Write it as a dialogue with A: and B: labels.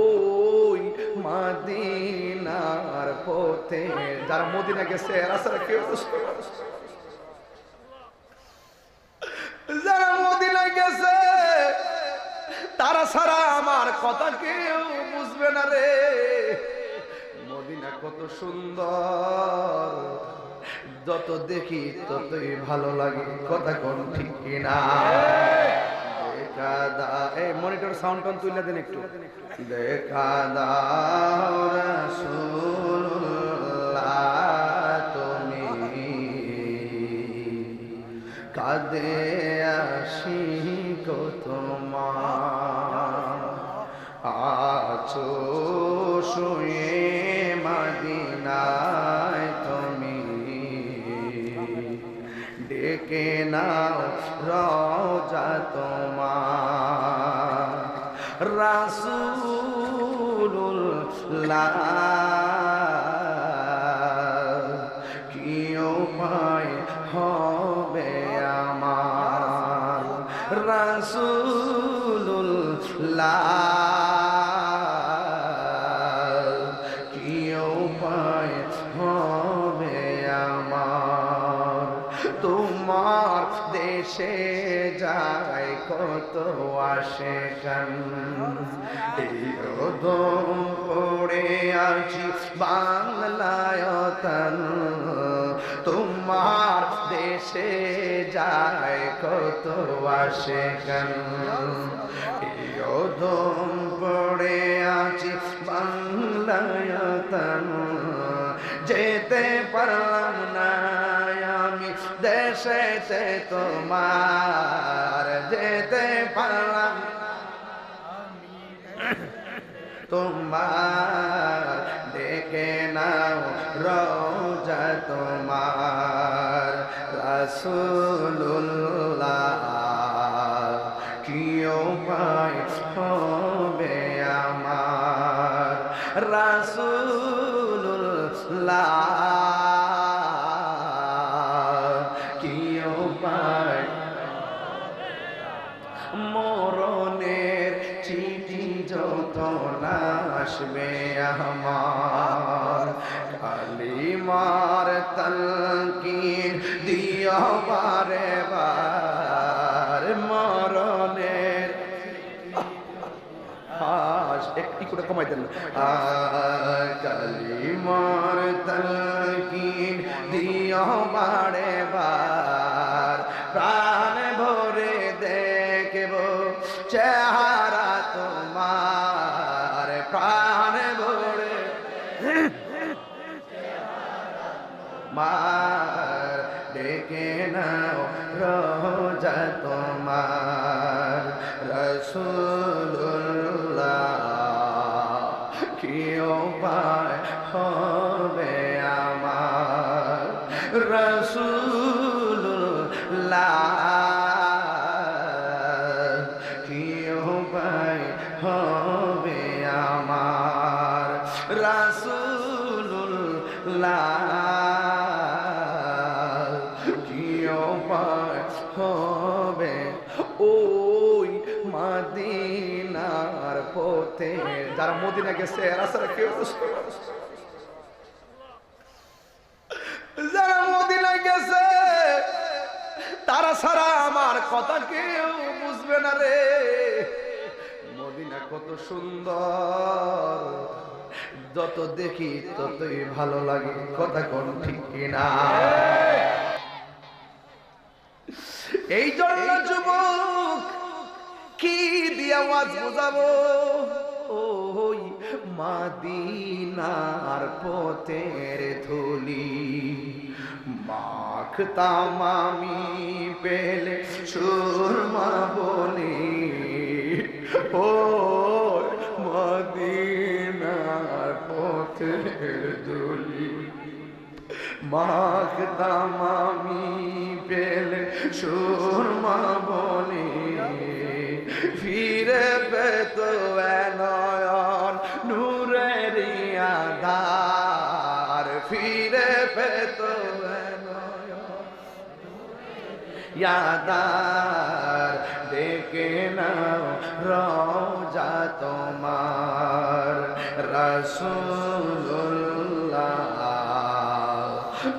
A: ওই মাদিনার পথে যারা মদিনা গেছে, এরা ছাড়া কেউ। যারা মদিনা গেছে, তারা ছাড়া আমার কথা কেউ বুঝবে না রে মদিনা কত সুন্দর, যত দেখি ততই ভালো লাগে, কথা কোন ঠিক কিনা দেখা দা। এই মনিটর সাউন্ড টন তুলে দেন একটু। দেখা রাসূলুল্লাহ, তুমি কাদে আসি কো তোমার। আছো শুয়ে ডেকে নাও রওজা তোমার। রাসূলুল্লাহ কি উপায় হবে তোমার দেশে যায় কত আসে পড়ে আছি বাংলায় তন তোমার দেশে যায় কত আসে কান পড়ে আছি বাংলায় তন যেতে পারলাম দেশেতে তোমার, যেতে পারলাম তোমার দেখে নাও রোজা তোমার, রাসূলুল্লাহ, কি উপায় হবে আমার? রাসূলুল্লাহ মরণের চিঠি যত আসবে আমার। কালিমার তলকিন দিও বারে বার মরণের একটি করে কমাই দেন। কালিমার তলকিন দিও বার রোজা তোমার রসুল্লাহ কি উপায় হবে আমার রসুল্লাহ কি উপায় হবে আমার রাসূলুল্লাহ। হবে। ওই মাদিনার পথে যারা মদিনা গেছে ছাড়া কেউ। যারা মদিনা গেছে, তারা ছাড়া আমার কথা কেউ বুঝবে না রে। মদিনা কত সুন্দর, যত দেখি ততই ভালো লাগে। কথা কোন ঠিক কিনা? এই জন্য যুবক, কি দিয়ে আওয়াজ বোঝাবো? মাদিনার পথের ধুলি মাখতাম আমি পেলে সুরমা বলি ও মদিনার পথের ধুলি। মাখতাম আমি পেলে সুরমা বলি ফিরে পেত নয়ন নূরের আধার। ফিরে পেত ইয়াদার দেখে নাও রওজা তোমার। রাসূলুল্লাহ